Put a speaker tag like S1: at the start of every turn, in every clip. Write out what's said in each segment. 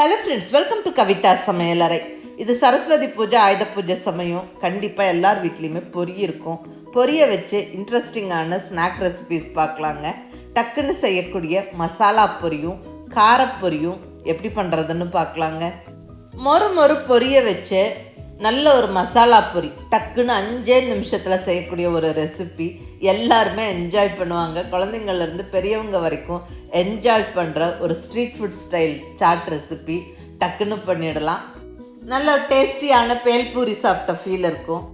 S1: Hello friends welcome to Kavitha சமையலறை இது சரஸ்வதி பூஜை ஆயுத பூஜை சமயம். கண்டிப்பாக எல்லார் வீட்லேயுமே பொரி இருக்கும். பொரிய வச்சு இன்ட்ரெஸ்டிங்கான ஸ்நாக் ரெசிபிஸ் பார்க்கலாங்க. டக்குன்னு செய்யக்கூடிய மசாலா பொரியும் காரப்பொரியும் எப்படி பண்ணுறதுன்னு பார்க்கலாங்க. மொறு மொறு பொரிய வச்சு நல்ல ஒரு மசாலா பொரி. டக்குன்னு அஞ்சே நிமிஷத்தில் செய்யக்கூடிய ஒரு ரெசிபி எல்லாருமே என்ஜாய் பண்ணுவாங்க. குழந்தைங்கள்லேருந்து பெரியவங்க வரைக்கும் என்ஜாய் பண்ணுற ஒரு street food style chaat recipe டக்குன்னு பண்ணிடலாம். நல்ல டேஸ்டியான பேல்பூரி சாப்பிட்ட ஃபீல் இருக்கும்.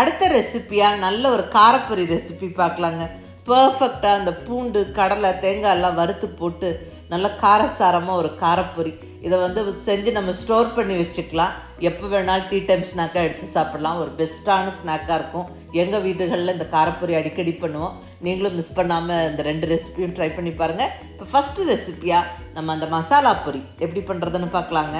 S1: அடுத்த ரெசிப்பியாக நல்ல ஒரு காரப்பொரி ரெசிபி பார்க்கலாங்க. பர்ஃபெக்டாக அந்த பூண்டு கடலை தேங்காய் எல்லாம் வறுத்து போட்டு நல்ல காரசாரமாக ஒரு காரப்பொரி. இதை வந்து செஞ்சு நம்ம ஸ்டோர் பண்ணி வச்சுக்கலாம். எப்போ வேணாலும் டீ டைம் ஸ்நாக்காக எடுத்து சாப்பிட்லாம். ஒரு பெஸ்ட்டான ஸ்நாக்காக இருக்கும். எங்கள் வீடுகளில் இந்த காரப்பொரி அடிக்கடி பண்ணுவோம். நீங்களும் மிஸ் பண்ணாமல் இந்த ரெண்டு ரெசிபியும் ட்ரை பண்ணி பாருங்கள் இப்போ ஃபஸ்ட்டு ரெசிப்பியாக நம்ம அந்த மசாலா பொரி. எப்படி பண்ணுறதுன்னு பார்க்கலாங்க.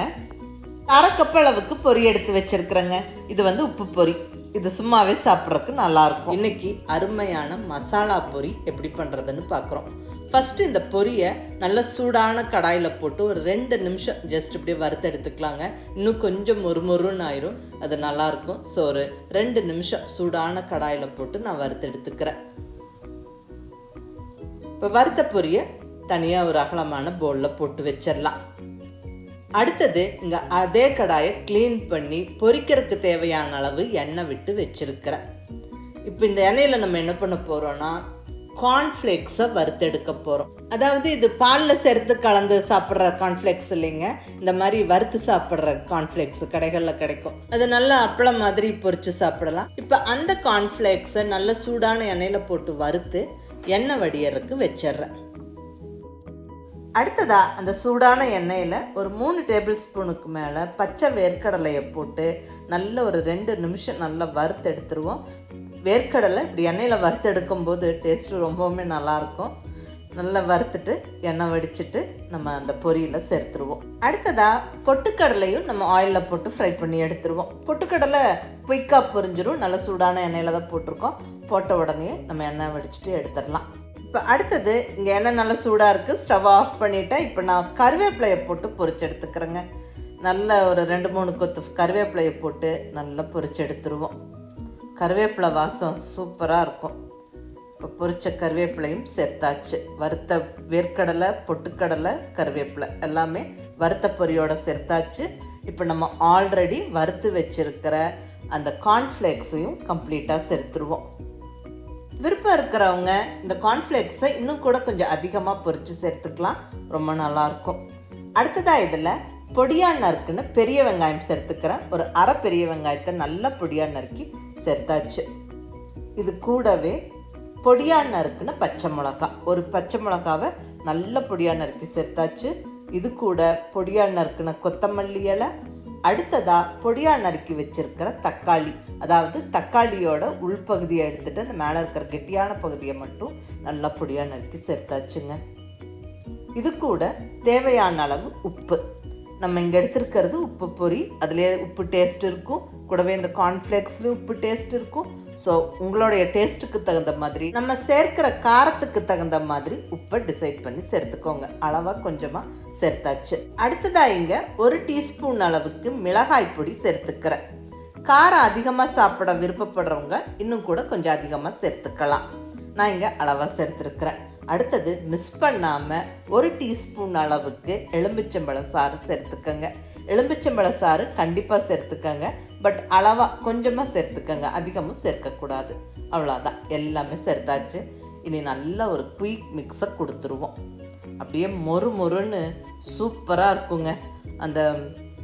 S1: அரைக்கப்பு அளவுக்கு பொரி எடுத்து வச்சுருக்குறேங்க. இது வந்து உப்பு பொரி. இது சும்மாவே சாப்பிட்றதுக்கு நல்லாயிருக்கும் இன்றைக்கி அருமையான மசாலா பொரி எப்படி பண்ணுறதுன்னு பார்க்குறோம். ஃபஸ்ட்டு இந்த பொரியை நல்ல சூடான கடாயில் போட்டு ஒரு ரெண்டு நிமிஷம் ஜஸ்ட் இப்படியே வறுத்து எடுத்துக்கலாங்க. இன்னும் கொஞ்சம் மொறுமொருன்னு ஆயிரும். அது நல்லாயிருக்கும். ஸோ ஒரு ரெண்டு நிமிஷம் சூடான கடாயில் போட்டு நான் வறுத்து எடுத்துக்கிறேன். இப்போ வறுத்த பொரியை தனியாக ஒரு அகலமான பவுலில் போட்டு வச்சிடலாம் அடுத்தது இங்கே அதே கடாயை க்ளீன் பண்ணி பொரிக்கிறதுக்கு தேவையான அளவு எண்ணெய் விட்டு வச்சிருக்கிறேன். இப்போ இந்த எண்ணெயில் நம்ம என்ன பண்ண போகிறோன்னா கார்ன்ஃப்ளேக்ஸை வறுத்தெடுக்க போகிறோம் அதாவது இது பாலில் சேர்த்து கலந்து சாப்பிட்ற கார்ன்ஃப்ளேக்ஸ் இல்லைங்க. இந்த மாதிரி வறுத்து சாப்பிட்ற கார்ன்ஃப்ளேக்ஸ் கடைகளில் கிடைக்கும். அது நல்லா அப்பளம் மாதிரி பொரித்து சாப்பிடலாம். இப்போ அந்த கார்ன்ஃப்ளேக்ஸை நல்ல சூடான எண்ணெயில் போட்டு வறுத்து எண்ணெய் வடியறதுக்கு வச்சிடுறேன். அடுத்ததாக அந்த சூடான எண்ணெயில் ஒரு மூணு டேபிள் ஸ்பூனுக்கு மேலே பச்சை வேர்க்கடலையை போட்டு நல்ல ஒரு ரெண்டு நிமிஷம் நல்லா வறுத்து எடுத்துருவோம். வேர்க்கடலை இப்படி எண்ணெயில் வறுத்து எடுக்கும்போது டேஸ்ட்டு ரொம்பவுமே நல்லாயிருக்கும். நல்லா வறுத்துட்டு எண்ணெய் வடிச்சிட்டு நம்ம அந்த பொரியில் சேர்த்துருவோம். அடுத்ததாக பொட்டுக்கடலையும் நம்ம ஆயிலில் போட்டு ஃப்ரை பண்ணி எடுத்துருவோம். பொட்டுக்கடலை குயிக்காக பொரிஞ்சிரும். நல்ல சூடான எண்ணெயில் தான் போட்டிருக்கோம். போட்ட உடனே நம்ம எண்ணெய் வடிச்சிட்டு எடுத்துடலாம். இப்போ அடுத்தது இங்கே எண்ணெய் நல்லா சூடாக இருக்குது ஸ்டவ் ஆஃப் பண்ணிவிட்டேன் இப்போ நான் கருவேப்பிலையை போட்டு பொரிச்சு எடுத்துக்கிறேங்க. நல்ல ஒரு ரெண்டு மூணு கொத்து கருவேப்பிலையை போட்டு நல்லா பொரிச்சு எடுத்துருவோம். கருவேப்பிலை வாசம் சூப்பராக இருக்கும். இப்போ பொரிச்ச கருவேப்பிலையும் சேர்த்தாச்சு. வறுத்த வேர்க்கடலை பொட்டுக்கடலை கருவேப்பிலை எல்லாமே வறுத்த பொரியோட சேர்த்தாச்சு. இப்போ நம்ம ஆல்ரெடி வறுத்து வச்சுருக்கிற அந்த கார்ன்ஃப்ளேக்ஸையும் கம்ப்ளீட்டாக சேர்த்துருவோம். விருப்பம் இருக்கிறவங்க இந்த கார்ன்ஃப்ளேக்ஸை இன்னும் கூட கொஞ்சம் அதிகமாக பொரித்து சேர்த்துக்கலாம். ரொம்ப நல்லாயிருக்கும் அடுத்ததாக இதில் பொடியாக நறுக்குன்னு பெரிய வெங்காயம் சேர்த்துக்கிறேன். ஒரு அரை பெரிய வெங்காயத்தை நல்லா பொடியாக நறுக்கி சேர்த்தாச்சு இது கூடவே பொடியாக நறுக்குன்னு பச்சை மிளகா. ஒரு பச்சை மிளகாவை நல்ல பொடியாக நறுக்கி சேர்த்தாச்சு இது கூட பொடியாக நறுக்குன கொத்தமல்லி இலை. அடுத்ததாக பொடியாக நறுக்கி வச்சுருக்கிற தக்காளி. அதாவது தக்காளியோட உள்பகுதியை எடுத்துகிட்டு அந்த மேலே இருக்கிற கெட்டியான பகுதியை மட்டும் நல்லா பொடியாக நறுக்கி சேர்த்தாச்சுங்க இது கூட தேவையான அளவு உப்பு. நம்ம இங்கே எடுத்திருக்கிறது உப்பு பொரி. அதிலே உப்பு டேஸ்ட் இருக்கும். கூடவே இந்த கார்ன்ஃப்ளேக்ஸ்லேயும் உப்பு டேஸ்ட் இருக்கும். ஸோ உங்களுடைய டேஸ்ட்டுக்கு தகுந்த மாதிரி நம்ம சேர்க்கிற காரத்துக்கு தகுந்த மாதிரி உப்பை டிசைட் பண்ணி சேர்த்துக்கோங்க. அளவாக கொஞ்சமாக சேர்த்தாச்சு. அடுத்ததாக இங்கே ஒரு டீஸ்பூன் அளவுக்கு மிளகாய் பொடி சேர்த்துக்கிறேன். காரம் அதிகமாக சாப்பிட விருப்பப்படுறவங்க இன்னும் கூட கொஞ்சம் அதிகமாக சேர்த்துக்கலாம். நான் இங்கே அளவாக சேர்த்துருக்கிறேன். அடுத்தது மிஸ் பண்ணாமல் ஒரு டீஸ்பூன் அளவுக்கு எலும்பிச்சம்பழம் சாறு சேர்த்துக்கோங்க. எலும்பிச்சம்பழம் சாறு கண்டிப்பாக சேர்த்துக்கோங்க. பட் அளவாக கொஞ்சமாக சேர்த்துக்கங்க. அதிகமும் சேர்க்கக்கூடாது. அவ்வளோதான் எல்லாமே சேர்த்தாச்சு. இனி நல்ல ஒரு குயிக் மிக்ஸை கொடுத்துருவோம். அப்படியே மொறு மொறுன்னு சூப்பராக இருக்குங்க. அந்த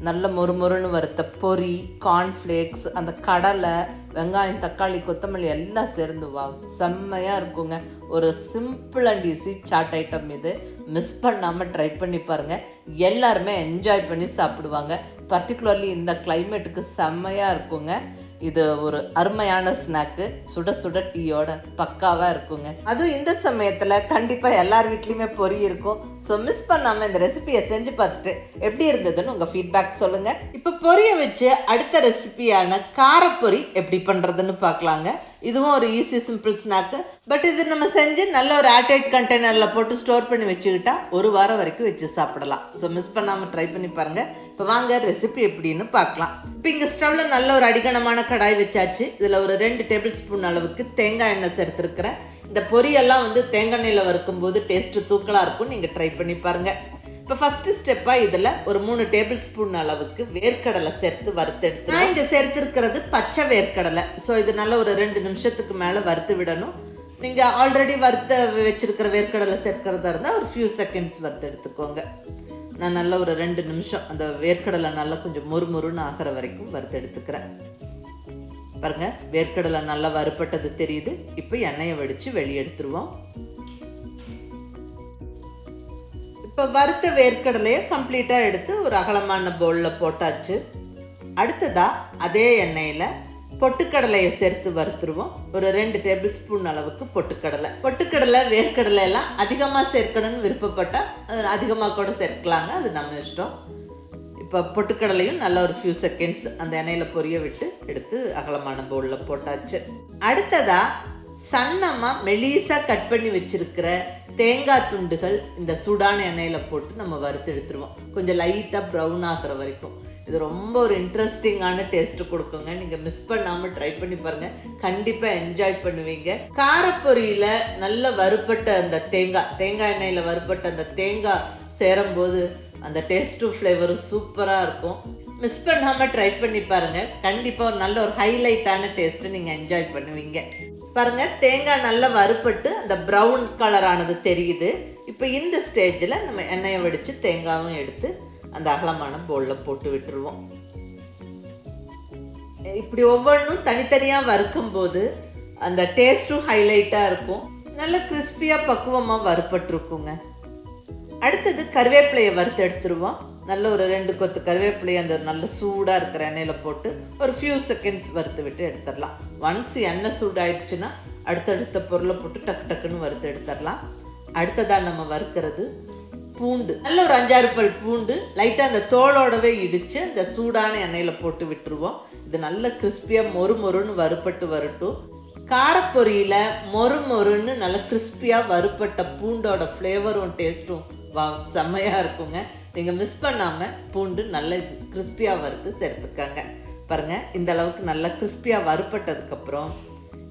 S1: நல்ல மொறுமொறுன்னு வறுத்த பொரி கார்ன்ஃப்ளேக்ஸ் அந்த கடலை வெங்காயம் தக்காளி கொத்தமல்லி எல்லாம் சேர்ந்து வா செம்மையாக இருக்குங்க. ஒரு simple and easy chaat item இது. மிஸ் பண்ணாமல் ட்ரை பண்ணி பாருங்கள் எல்லாருமே என்ஜாய் பண்ணி சாப்பிடுவாங்க. பர்டிகுலர்லி இந்த கிளைமேட்டுக்கு செம்மையாக இருக்குங்க. இது ஒரு அருமையான ஸ்நாக்கு சுட சுட டீயோட பக்காவாக இருக்குங்க. அதுவும் இந்த சமயத்தில் கண்டிப்பாக எல்லார் வீட்லேயுமே பொறி இருக்கும் ஸோ மிஸ் பண்ணாமல் இந்த ரெசிபியை செஞ்சு பார்த்துட்டு எப்படி இருந்ததுன்னு உங்கள் ஃபீட்பேக் சொல்லுங்கள் இப்போ பொரியை வச்சு அடுத்த ரெசிபியான காரப்பொரி எப்படி பண்ணுறதுன்னு பார்க்கலாங்க. இதுவும் ஒரு ஈஸி சிம்பிள் ஸ்நாக்கு பட் இது நம்ம செஞ்சு நல்ல ஒரு ஏர்டைட் கண்டெய்னரில் போட்டு ஸ்டோர் பண்ணி வச்சுக்கிட்டா ஒரு வாரம் வரைக்கும் வச்சு சாப்பிடலாம். ஸோ மிஸ் பண்ணாமல் ட்ரை பண்ணி பாருங்கள் இப்போ வாங்க ரெசிபி எப்படின்னு பார்க்கலாம். இப்போ இங்கே ஸ்டவ்வில் நல்ல ஒரு அடிகனமான கடாய் வச்சாச்சு. இதில் ஒரு ரெண்டு டேபிள் ஸ்பூன் அளவுக்கு தேங்காய் எண்ணெய் சேர்த்துருக்கிறேன். இந்த பொரியெல்லாம் வந்து தேங்காய் எண்ணெயில் வறுக்கும்போது டேஸ்ட்டு தூக்கலாக இருக்கும் நீங்கள் ட்ரை பண்ணி பாருங்கள் இப்போ ஃபஸ்ட்டு ஸ்டெப்பாக இதில் ஒரு மூணு டேபிள் ஸ்பூன் அளவுக்கு வேர்க்கடலை சேர்த்து வறுத்தெடுத்து நான் இங்கே சேர்த்துருக்கிறது பச்சை வேர்க்கடலை. ஸோ இது நல்ல ஒரு ரெண்டு நிமிஷத்துக்கு மேலே வறுத்து விடணும். நீங்கள் ஆல்ரெடி வறுத்த வச்சுருக்கிற வேர்க்கடலை சேர்க்கிறதா இருந்தால் ஒரு ஃபியூ செகண்ட்ஸ் வறுத்து எடுத்துக்கோங்க. நான் நல்ல ஒரு ரெண்டு நிமிஷம் அந்த வேர்க்கடலை நல்லா கொஞ்சம் முறுமுறுன்னு ஆகிற வரைக்கும் வறுத்து எடுத்துக்கிறேன். வேர்க்கடலை நல்லா வறுப்பட்டது தெரியுது. இப்போ எண்ணெயை வடித்து வெளியே எடுத்துருவோம். இப்போ வறுத்த வேர்க்கடலையை கம்ப்ளீட்டாக எடுத்து ஒரு அகலமான பவுலில் போட்டாச்சு. அடுத்ததாக அதே எண்ணெயில் பொட்டுக்கடலையை சேர்த்து வறுத்துருவோம். ஒரு ரெண்டு டேபிள் ஸ்பூன் அளவுக்கு பொட்டுக்கடலை. பொட்டுக்கடலை வேர்க்கடலை எல்லாம் அதிகமாக சேர்க்கணும்னு விருப்பப்பட்டால் அதிகமாக கூட சேர்க்கலாங்க. அது நம்ம இஷ்டம். இப்போ பொட்டுக்கடலையும் நல்ல ஒரு ஃபியூ செகண்ட்ஸ் அந்த எண்ணெயில் பொரிய விட்டு எடுத்து அகலமான பவுலில் போட்டாச்சு. அடுத்ததாக சன்னமாக மெலீஸாக கட் பண்ணி வச்சிருக்கிற தேங்காய் துண்டுகள் இந்த சூடான எண்ணெயில் போட்டு நம்ம வறுத்து எடுத்துருவோம். கொஞ்சம் லைட்டாக ப்ரௌன் ஆகிற வரைக்கும். இது ரொம்ப ஒரு இன்ட்ரெஸ்டிங்கான டேஸ்ட் கொடுக்குங்க. நீங்கள் மிஸ் பண்ணாமல் ட்ரை பண்ணி பாருங்கள் கண்டிப்பாக என்ஜாய் பண்ணுவீங்க. காரப்பொரியில் நல்ல வறுப்பட்ட அந்த தேங்காய் தேங்காய் எண்ணெயில் வறுப்பட்ட அந்த தேங்காய் சேரும்போது அந்த டேஸ்ட்டும் ஃப்ளேவரும் சூப்பராக இருக்கும். மிஸ் பண்ணாமல் ட்ரை பண்ணி பாருங்கள் கண்டிப்பாக ஒரு நல்ல ஒரு ஹைலைட்டான டேஸ்ட்டு நீங்கள் என்ஜாய் பண்ணுவீங்க. பாருங்கள் தேங்காய் நல்லா வறுப்பட்டு அந்த ப்ரௌன் கலரானது தெரியுது. இப்போ இந்த ஸ்டேஜில் நம்ம எண்ணெயை வடித்து தேங்காயும் எடுத்து அந்த அகலமான போலில் போட்டு விட்டுருவோம். இப்படி ஒவ்வொன்றும் தனித்தனியாக வறுக்கும்போது அந்த டேஸ்ட்டும் ஹைலைட்டாக இருக்கும். நல்ல கிறிஸ்பியாக பக்குவமாக வறுப்பட்டுருக்குங்க அடுத்தது கருவேப்பிலையை வறுத்து எடுத்துருவோம். நல்ல ஒரு ரெண்டு கொத்து கருவேப்பிலையை அந்த நல்ல சூடாக இருக்கிற எண்ணெயில் போட்டு ஒரு ஃபியூ செகண்ட்ஸ் வறுத்து விட்டு எடுத்துடலாம். ஒன்ஸ் எண்ணெய் சூடாயிடுச்சுன்னா அடுத்தடுத்த பொருளை போட்டு டக்கு டக்குன்னு வறுத்து எடுத்துடலாம். அடுத்ததாக நம்ம வறுக்கிறது பூண்டு நல்ல ஒரு அஞ்சாறு பல் பூண்டு லைட்டாக அந்த தோலோடவே இடித்து அந்த சூடான எண்ணெயில் போட்டு விட்டுருவோம். இது நல்ல கிறிஸ்பியாக மொறு மொறுன்னு வறுப்பட்டு வரட்டும். காரப்பொரியில் மொறு மொறுன்னு நல்ல கிறிஸ்பியாக வறுப்பட்ட பூண்டோட ஃப்ளேவரும் டேஸ்ட்டும் வா செம்மையாக இருக்குங்க. நீங்கள் மிஸ் பண்ணாமல் பூண்டு நல்ல கிறிஸ்பியாக வறுத்து சேர்த்துக்காங்க. பாருங்கள் இந்த அளவுக்கு நல்லா கிறிஸ்பியாக வறுப்பட்டதுக்கப்புறம்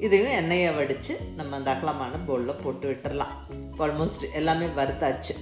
S1: இதையும் எண்ணெயை வடித்து நம்ம அந்த அகலமான பவுலில் போட்டு விட்டுறலாம். ஆல்மோஸ்ட் எல்லாமே வறுத்தாச்சு.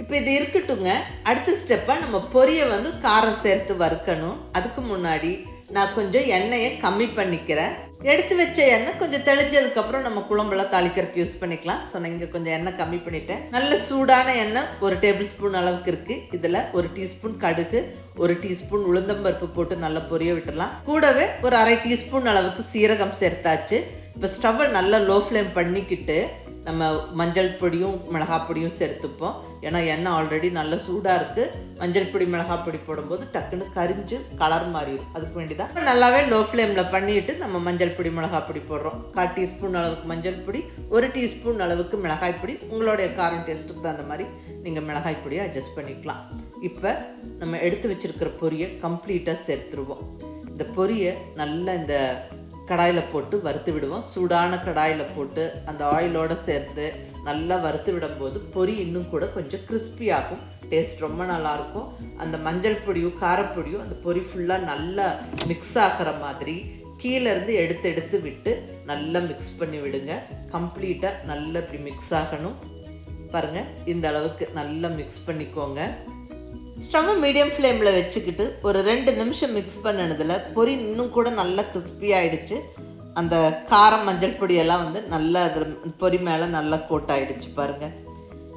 S1: இப்போ இது இருக்கட்டுங்க அடுத்த ஸ்டெப்பாக நம்ம பொரியை வந்து காரம் சேர்த்து வறுக்கணும். அதுக்கு முன்னாடி நான் கொஞ்சம் எண்ணெயை கம்மி பண்ணிக்கிறேன். எடுத்து வச்ச எண்ணெய் கொஞ்சம் தெளிஞ்சதுக்கப்புறம் நம்ம குழம்புலாம் தாளிக்கிறதுக்கு யூஸ் பண்ணிக்கலாம். ஸோ நான் இங்கே கொஞ்சம் எண்ணெய் கம்மி பண்ணிட்டேன். நல்ல சூடான எண்ணெய் ஒரு டேபிள் ஸ்பூன் அளவுக்கு இருக்குது இதில் ஒரு டீஸ்பூன் கடுகு ஒரு டீஸ்பூன் உளுந்தம்பருப்பு போட்டு நல்லா பொரிய விட்டுடலாம். கூடவே ஒரு அரை டீஸ்பூன் அளவுக்கு சீரகம் சேர்த்தாச்சு. இப்போ ஸ்டவ்வை நல்லா லோ ஃப்ளேம் பண்ணிக்கிட்டு நம்ம மஞ்சள் பொடியும் மிளகாய் பொடியும் சேர்த்துப்போம். ஏன்னா எண்ணெய் ஆல்ரெடி நல்லா சூடாக இருக்குது மஞ்சள் பொடி மிளகாய் பொடி போடும்போது டக்குன்னு கரிஞ்சு கலர் மாறிடும். அதுக்கு வேண்டிதான். நல்லாவே லோ ஃப்ளேமில் பண்ணிட்டு நம்ம மஞ்சள் பொடி மிளகாய் பொடி போடுறோம். கால் டீஸ்பூன் அளவுக்கு மஞ்சள் பொடி ஒரு டீஸ்பூன் அளவுக்கு மிளகாய் பொடி. உங்களுடைய காரம் டேஸ்ட்டுக்கு தகுந்த மாதிரி நீங்கள் மிளகாய் பொடியை அட்ஜஸ்ட் பண்ணிக்கலாம். இப்போ நம்ம எடுத்து வச்சுருக்கிற பொரியை கம்ப்ளீட்டாக சேர்த்துருவோம். இந்த பொரியை நல்லா இந்த கடாயில் போட்டு வறுத்து விடுவோம். சூடான கடாயில் போட்டு அந்த ஆயிலோடு சேர்த்து நல்லா வறுத்து விடும்போது பொரி இன்னும் கூட கொஞ்சம் கிறிஸ்பியாகும் ஆகும். டேஸ்ட் ரொம்ப நல்லாயிருக்கும். அந்த மஞ்சள் பொடியும் காரப்பொடியும் அந்த பொரி ஃபுல்லாக நல்லா மிக்ஸ் ஆகிற மாதிரி கீழேருந்து எடுத்து எடுத்து விட்டு நல்லா மிக்ஸ் பண்ணி விடுங்க. கம்ப்ளீட்டாக நல்லா இப்படி மிக்ஸ் ஆகணும். பாருங்கள் இந்த அளவுக்கு நல்லா மிக்ஸ் பண்ணிக்கோங்க. ஸ்டவ்வை மீடியம் ஃப்ளேமில் வச்சுக்கிட்டு ஒரு ரெண்டு நிமிஷம் மிக்ஸ் பண்ணினதில் பொரி இன்னும் கூட நல்லா கிறிஸ்பியாகிடுச்சு அந்த காரம் மஞ்சள் பொடியெல்லாம் வந்து நல்லா அதில் பொரி மேலே நல்லா கோட் பாருங்கள்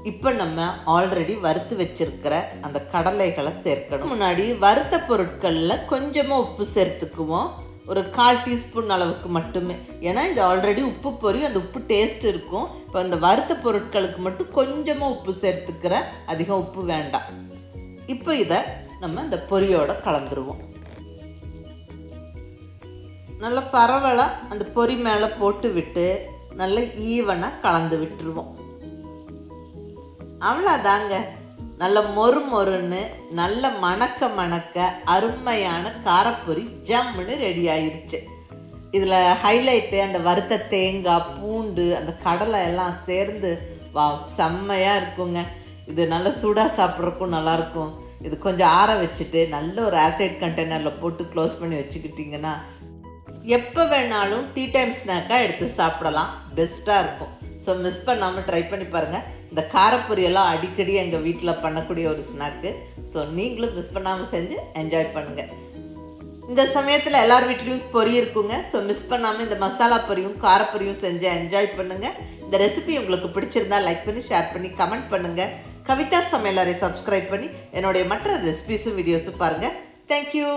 S1: இப்போ நம்ம ஆல்ரெடி வறுத்து வச்சிருக்கிற அந்த கடலைகளை சேர்க்கணும். முன்னாடி வறுத்த பொருட்களில் கொஞ்சமாக உப்பு சேர்த்துக்குவோம். ஒரு கால் டீஸ்பூன் அளவுக்கு மட்டுமே. ஏன்னா இது ஆல்ரெடி உப்பு பொரி அந்த உப்பு டேஸ்ட் இருக்கும். இப்போ அந்த வறுத்த பொருட்களுக்கு மட்டும் கொஞ்சமாக உப்பு சேர்த்துக்கிற அதிகம் உப்பு வேண்டாம். இப்போ இதை நம்ம இந்த பொரியோட கலந்துருவோம். நல்ல பரவலாக அந்த பொரி மேலே போட்டு விட்டு நல்ல ஈவனாக கலந்து விட்டுருவோம். அவ்வளோதாங்க நல்ல மொறு மொறுன்னு நல்ல மணக்க மணக்க அருமையான காரப்பொரி ஜம்முன்னு ரெடி ஆயிடுச்சு இதில் ஹைலைட்டு அந்த வறுத்த தேங்காய் பூண்டு அந்த கடலை எல்லாம் சேர்ந்து வா செம்மையாக இருக்குங்க. இது நல்லா சூடாக சாப்பிட்றக்கும் நல்லாயிருக்கும். இது கொஞ்சம் ஆற வச்சுட்டு நல்ல ஒரு ஏர்டைட் கண்டெய்னரில் போட்டு க்ளோஸ் பண்ணி வச்சுக்கிட்டிங்கன்னா எப்போ வேணாலும் டீ டைம் ஸ்நாக்காக எடுத்து சாப்பிடலாம். பெஸ்ட்டாக இருக்கும். ஸோ மிஸ் பண்ணாமல் ட்ரை பண்ணி பாருங்கள் இந்த காரப்பொரியெல்லாம் அடிக்கடி எங்கள் வீட்டில் பண்ணக்கூடிய ஒரு ஸ்நாக்கு ஸோ நீங்களும் மிஸ் பண்ணாமல் செஞ்சு என்ஜாய் பண்ணுங்கள் இந்த சமயத்தில் எல்லார் வீட்லேயும் பொரி இருக்குங்க. ஸோ மிஸ் பண்ணாமல் இந்த மசாலா பொரியும் காரப்பொரியும் செஞ்சு என்ஜாய் பண்ணுங்கள் இந்த ரெசிபி உங்களுக்கு பிடிச்சிருந்தா லைக் பண்ணி ஷேர் பண்ணி கமெண்ட் பண்ணுங்கள் கவிதா சமையலரை சப்ஸ்கிரைப் பண்ணி என்னுடைய மற்ற ரெசிபிஸும் வீடியோஸும் பாருங்கள் தேங்க்யூ